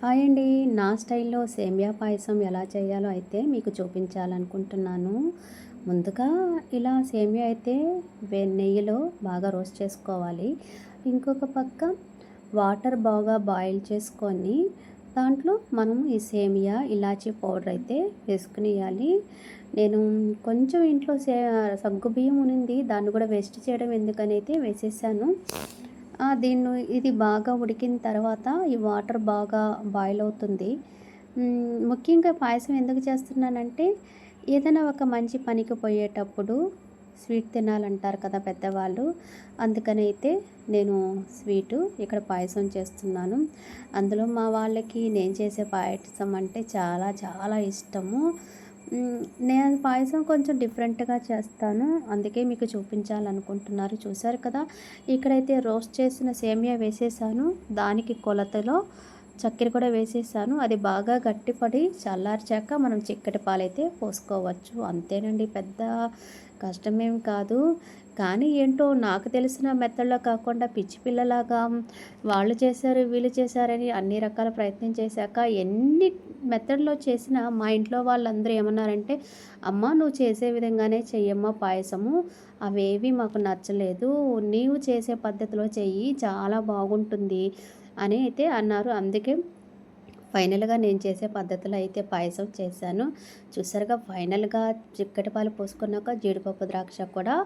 Hi అండి. నా స్టైల్లో సేమియా పాయసం ఎలా చేయాలో అయితే మీకు చూపించాలనుకుంటున్నాను. ముందుగా ఇలా సేమియా అయితే వే నెయ్యిలో బాగా రోస్ట్ చేసుకోవాలి. ఇంకొక పక్క వాటర్ బాగా బాయిల్ చేసుకొని దాంట్లో మనం ఈ సేమియా ఇలాచీ పౌడర్ అయితే వేసుకునేయాలి. నేను కొంచెం ఇంట్లో సే సగ్గు బియ్యం ఉనింది దాన్ని కూడా వేస్ట్ చేయడం ఎందుకని అయితే వేసేసాను. దీన్ని ఇది బాగా ఉడికిన తర్వాత ఈ వాటర్ బాగా బాయిల్ అవుతుంది. ముఖ్యంగా పాయసం ఎందుకు చేస్తున్నానంటే ఏదైనా ఒక మంచి పనికి పోయేటప్పుడు స్వీట్ తినాలంటారు కదా పెద్దవాళ్ళు. అందుకని అయితే నేను స్వీటు ఇక్కడ పాయసం చేస్తున్నాను. అందులో మా వాళ్ళకి నేను చేసే పాయసం అంటే చాలా చాలా ఇష్టము. నేను పాయసం కొంచెం డిఫరెంట్గా చేస్తాను. అందుకే మీకు చూపించాలనుకుంటున్నారు. చూసారు కదా? ఇక్కడైతే రోస్ట్ చేసిన సేమియా వేసేసాను. దానికి కొలతలో చక్కెర కూడా వేసేసాను. అది బాగా గట్టిపడి చల్లార్చాక మనం చిక్కటి పాలైతే పోసుకోవచ్చు. అంతేనండి పెద్ద కష్టమేం కాదు. కానీ ఏంటో నాకు తెలిసిన మెత్తడ్లో కాకుండా పిచ్చి పిల్లలాగా వాళ్ళు చేశారు వీళ్ళు చేశారని అన్ని రకాల ప్రయత్నం చేశాక ఎన్ని మెథడ్లో చేసినా మా ఇంట్లో వాళ్ళందరూ ఏమన్నారంటే అమ్మ నువ్వు చేసే విధంగానే చెయ్యమ్మా పాయసము. అవేవి మాకు నచ్చలేదు. నీవు చేసే పద్ధతిలో చెయ్యి. చాలా బాగుంటుంది. అని అయితే అన్నారు. అందుకే ఫైనల్గా నేను చేసే పద్ధతిలో అయితే పాయసం చేశాను. చూసారుగా ఫైనల్గా చిక్కటి పాలు పోసుకున్నాక జీడిపప్పు ద్రాక్ష కూడా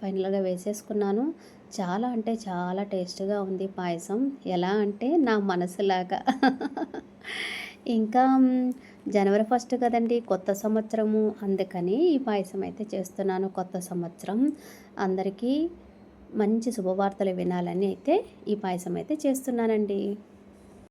ఫైనల్గా వేసేసుకున్నాను. చాలా అంటే చాలా టేస్ట్గా ఉంది పాయసం. ఎలా అంటే నా మనసులాగా. ఇంకా జనవరి ఫస్ట్ కదండి కొత్త సంవత్సరము. అందుకని ఈ పాయసం అయితే చేస్తున్నాను కొత్త సంవత్సరం. అందరికీ మంచి శుభవార్తలు వినాలని అయితే ఈ పాయసం అయితే చేస్తున్నానండి.